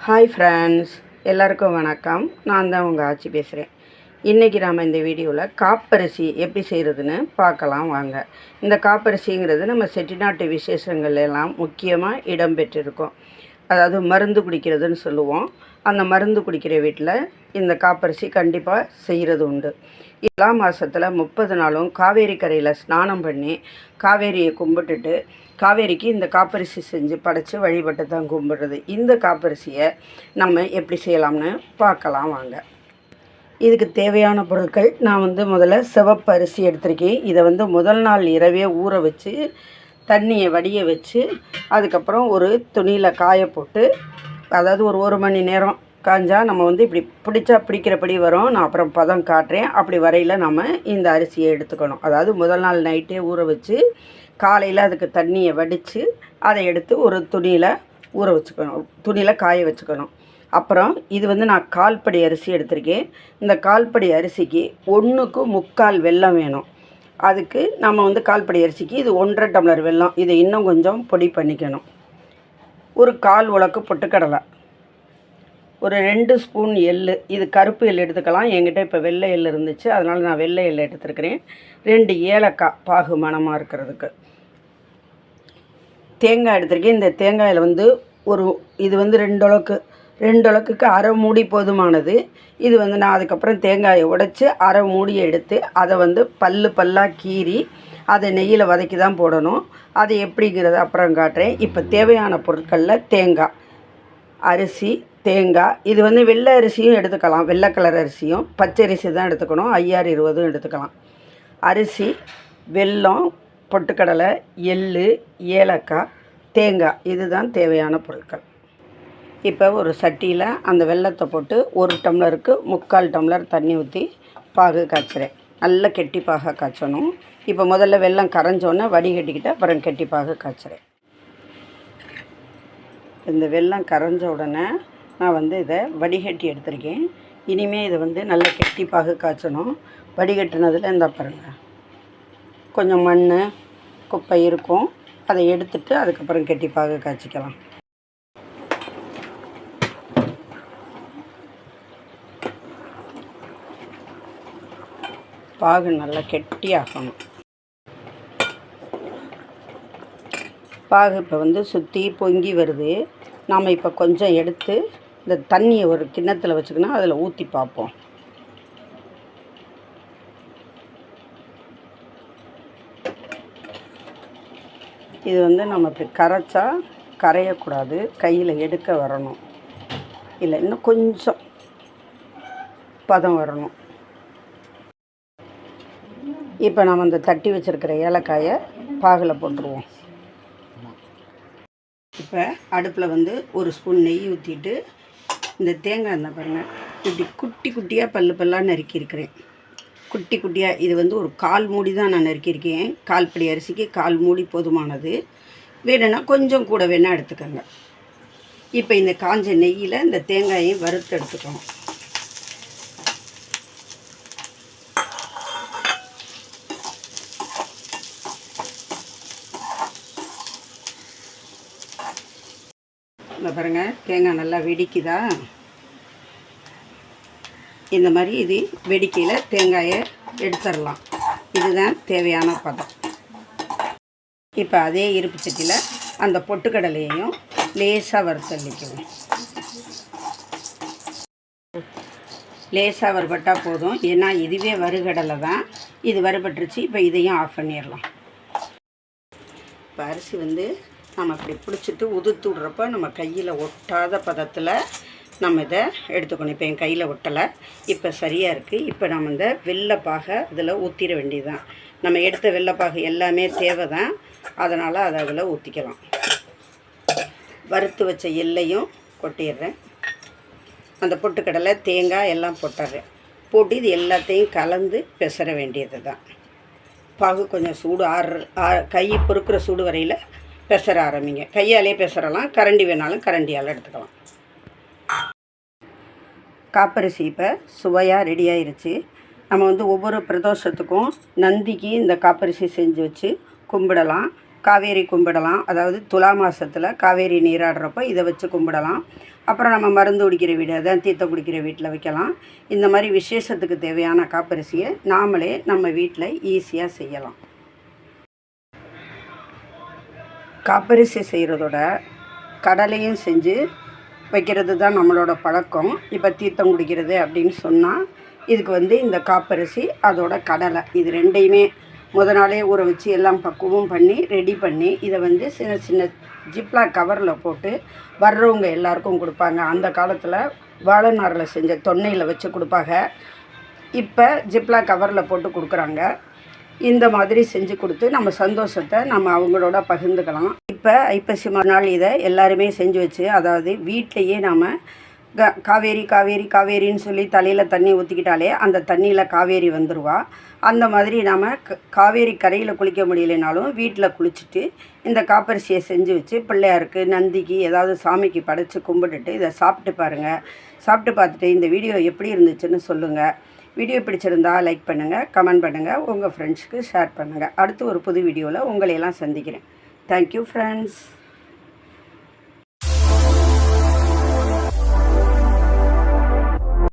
Hi friends எல்லாருக்கும் வணக்கம். நான் தான் உங்கள் ஆட்சி பேசுகிறேன் இன்றைக்கி நாம் இந்த வீடியோவில் காப்பரிசி எப்படி செய்கிறதுன்னு பார்க்கலாம் வாங்க. இந்த காப்பரிசிங்கிறது நம்ம செட்டிநாட்டு விசேஷங்கள் எல்லாம் முக்கியமாக இடம்பெற்றிருக்கோம். அதாவது மருந்து குடிக்கிறதுன்னு சொல்லுவோம். அந்த மருந்து குடிக்கிற வீட்டில் இந்த காப்பரிசி கண்டிப்பாக செய்கிறது உண்டு. எல்லா மாதத்தில் முப்பது நாளும் காவேரி கரையில் ஸ்நானம் பண்ணி காவேரியை கும்பிட்டுட்டு காவேரிக்கு இந்த காப்பரிசி செஞ்சு படைச்சி வழிபட்டு தான் கும்பிடுறது. இந்த காப்பரிசியை நம்ம எப்படி செய்யலாம்னு பார்க்கலாம் வாங்க. இதுக்கு தேவையான பொருட்கள் நான் வந்து முதல்ல சிவப்பு அரிசி எடுத்திருக்கேன். இதை வந்து முதல் நாள் இரவே ஊற வச்சு தண்ணியை வடிய வச்சு அதுக்கப்புறம் ஒரு துணியில் காய போட்டு அதாவது ஒரு ஒரு மணி நேரம் காஞ்சால் நம்ம வந்து இப்படி பிடிச்சா பிடிக்கிறபடி வரும். நான் அப்புறம் பதம் காட்டுறேன். அப்படி வரையில் நம்ம இந்த அரிசியை எடுத்துக்கணும். அதாவது முதல் நாள் நைட்டே ஊற வச்சு காலையில் அதுக்கு தண்ணியை வடித்து அதை எடுத்து ஒரு துணியில் ஊற வச்சுக்கணும். துணியில் காய வச்சுக்கணும். அப்புறம் இது வந்து நான் கால்படி அரிசி எடுத்திருக்கேன். இந்த கால்படி அரிசிக்கு ஒன்றுக்கு முக்கால் வெல்லம் வேணும். அதுக்கு நம்ம வந்து கால்படி அரிசிக்கு இது ஒன்றரை டம்ளர் வெல்லம். இதை இன்னும் கொஞ்சம் பொடி பண்ணிக்கணும். ஒரு கால் உலக்கு பொட்டுக்கடலை. ஒரு ரெண்டு ஸ்பூன் எள்ளு இது கருப்பு எள் எடுத்துக்கலாம். என்கிட்ட இப்போ வெள்ளை எள் இருந்துச்சு. அதனால் நான் வெள்ளை எள் எடுத்துருக்கிறேன். ரெண்டு ஏலக்காய் பாகு மனமாக இருக்கிறதுக்கு. தேங்காய் எடுத்திருக்கேன். இந்த தேங்காயில் வந்து ஒரு இது வந்து ரெண்டு அளவுக்கு ரெண்டு அளவுக்கு அரை மூடி போதுமானது. இது வந்து நான் அதுக்கப்புறம் தேங்காயை உடைச்சி அரை மூடியை எடுத்து அதை வந்து பல்லு பல்லாக கீறி அதை நெய்யில் வதக்கி தான் போடணும். அது எப்படிங்கிறத அப்புறம் காட்டுறேன். இப்போ தேவையான பொருட்களில் தேங்காய் அரிசி தேங்காய். இது வந்து வெள்ளை அரிசியும் எடுத்துக்கலாம். வெள்ளை கலர் அரிசியும். பச்சை அரிசி தான் எடுத்துக்கணும். ஐயாறு இருபதும் எடுத்துக்கலாம். அரிசி வெல்லம் பொட்டுக்கடலை எள்ளு ஏலக்காய் தேங்காய். இதுதான் தேவையான பொருட்கள். இப்போ ஒரு சட்டியில் அந்த வெல்லத்தை போட்டு ஒரு டம்ளருக்கு முக்கால் டம்ளர் தண்ணி ஊற்றி பாகு காய்ச்சுறேன். நல்லா கெட்டி காய்ச்சணும். இப்போ முதல்ல வெள்ளம் கரைஞ்சோன்னே வடிகட்டிக்கிட்டு அப்புறம் கெட்டிப்பாக பாகு காய்ச்சுறேன். இந்த வெள்ளம் கரைஞ்ச உடனே நான் வந்து இதை வடிகட்டி எடுத்திருக்கேன். இனிமேல் இதை வந்து நல்ல கெட்டி பாகு காய்ச்சணும். வடிகட்டினதில் இந்த பாருங்கள் கொஞ்சம் மண் குப்பை இருக்கும். அதை எடுத்துட்டு அதுக்கப்புறம் கெட்டி பாகு காய்ச்சிக்கலாம். பாகு நல்லா கெட்டியாகணும் பாகு இப்போ வந்து சுற்றி பொங்கி வருது. நாம் இப்போ கொஞ்சம் எடுத்து இந்த தண்ணியை ஒரு கிண்ணத்தில் வச்சுக்கணும் அதில் ஊற்றி பார்ப்போம். இது வந்து நம்ம இப்படி கரைச்சா கரையக்கூடாது கையில் எடுக்க வரணும். இல்லை இன்னும் கொஞ்சம் பதம் வரணும். இப்போ நம்ம இந்த தட்டி வச்சுருக்கிற ஏலக்காயை பாகில் போட்டுருவோம். இப்போ அடுப்பில் வந்து ஒரு ஸ்பூன் நெய் ஊற்றிட்டு இந்த தேங்காய் இருந்தால் பாருங்கள் இப்படி குட்டி குட்டியாக பல்லு பல்லாக நறுக்கியிருக்கிறேன் குட்டி குட்டியாக இது வந்து ஒரு கால் மூடி தான் நான் நறுக்கியிருக்கேன் கால் படி அரிசிக்கு கால் மூடி போதுமானது. வேணும்னா கொஞ்சம் கூட வேணால் எடுத்துக்கோங்க. இப்போ இந்த காஞ்ச நெய்யில் இந்த தேங்காயையும் வறுத்து எடுத்துக்கணும் இந்த பாருங்கள் தேங்காய் நல்லா வெடிக்குதா? இந்த மாதிரி இது வெடிக்கையில் தேங்காயை எடுத்துடலாம். இதுதான் தேவையான பதம். இப்போ அதே இருப்பு சட்டியில் அந்த பொட்டுக்கடலையையும் லேசாக வறுத்தள்ளிக்குவோம். லேசாக வறுபட்டால் போதும். ஏன்னா இதுவே வறுகடலை தான். இது வறுபட்டுருச்சு. இப்போ இதையும் ஆஃப் பண்ணிடலாம். இப்போ அரிசி வந்து நம்ம இப்படி பிடிச்சிட்டு உதுத்து விட்றப்ப நம்ம கையில் ஒட்டாத பதத்தில் நம்ம இதை எடுத்துக்கணும். இப்போ என் கையில் ஒட்டலை. இப்போ சரியாக இருக்குது இப்போ நம்ம இந்த வெள்ளைப்பாகை இதில் ஊற்றிட வேண்டியதுதான். நம்ம எடுத்த வெள்ளைப்பாகு எல்லாமே தேவை தான் அதனால் அதை அதில் ஊற்றிக்கலாம் வறுத்து வச்ச எல்லையும் கொட்டிடுறேன். அந்த பொட்டுக்கடலை தேங்காய் எல்லாம் போட்டுறேன். போட்டு இது எல்லாத்தையும் கலந்து பெசர வேண்டியது தான் பாகு கொஞ்சம் சூடு ஆறு ஆ கை பொறுக்கிற சூடு வரையில் பேசுகிற ஆரம்பிங்க. கையாலே பேசுகிறலாம் கரண்டி வேணாலும் கரண்டியால் எடுத்துக்கலாம். காப்பரிசி இப்போ சுவையாக ரெடி ஆயிருச்சு. நம்ம வந்து ஒவ்வொரு பிரதோஷத்துக்கும் நந்திக்கு இந்த காப்பரிசி செஞ்சு வச்சு கும்பிடலாம். காவேரி கும்பிடலாம். அதாவது துலா மாதத்தில் காவேரி நீராடுறப்போ இதை வச்சு கும்பிடலாம். அப்புறம் நம்ம மருந்து குடிக்கிற வீடு அதான் தீர்த்த குடிக்கிற வீட்டில் வைக்கலாம். இந்த மாதிரி விசேஷத்துக்கு தேவையான காப்பரிசியை நாமளே நம்ம வீட்டில் ஈஸியாக செய்யலாம். காப்பரிசி செய்கிறதோட கடலையும் செஞ்சு வைக்கிறது தான் நம்மளோட பழக்கம். இப்போ தீர்த்தம் குடிக்கிறது அப்படின்னு சொன்னால் இதுக்கு வந்து இந்த காப்பரிசி அதோட கடலை. இது ரெண்டையுமே முத நாளே ஊற வச்சு எல்லாம் பக்குவம் பண்ணி ரெடி பண்ணி இதை வந்து சின்ன சின்ன ஜிப்லாக் கவரில் போட்டு வர்றவங்க எல்லாருக்கும் கொடுப்பாங்க. அந்த காலத்தில் வாழை நாரில் செஞ்ச தொன்னையில் வச்சு கொடுப்பாங்க. இப்போ ஜிப்லாக் கவரில் போட்டு கொடுக்குறாங்க. இந்த மாதிரி செஞ்சு கொடுத்து நம்ம சந்தோஷத்தை நம்ம அவங்களோட பகிர்ந்துக்கலாம். இப்போ ஐப்பசி மறுநாள் இதை எல்லாருமே செஞ்சு வச்சு அதாவது வீட்டிலையே நாம் க காவேரி காவேரி காவேரின்னு சொல்லி தலையில் தண்ணி ஊற்றிக்கிட்டாலே அந்த தண்ணியில் காவேரி வந்துடுவா அந்த மாதிரி நாம் க காவேரி கரையில் குளிக்க முடியலைனாலும் வீட்டில் குளிச்சுட்டு இந்த காப்பரிசியை செஞ்சு வச்சு பிள்ளையாருக்கு நந்திக்கு ஏதாவது சாமிக்கு படைச்சி கும்பிட்டுட்டு இதை சாப்பிட்டு பாருங்கள் சாப்பிட்டு பார்த்துட்டு இந்த வீடியோ எப்படி இருந்துச்சுன்னு சொல்லுங்கள் வீடியோ பிடிச்சிருந்தா லைக் பண்ணுங்கள் கமெண்ட் பண்ணுங்கள் உங்கள் ஃப்ரெண்ட்ஸ்க்கு ஷேர் பண்ணுங்கள் அடுத்து ஒரு புது வீடியோவில் உங்களையெல்லாம் சந்திக்கிறேன். Thank you friends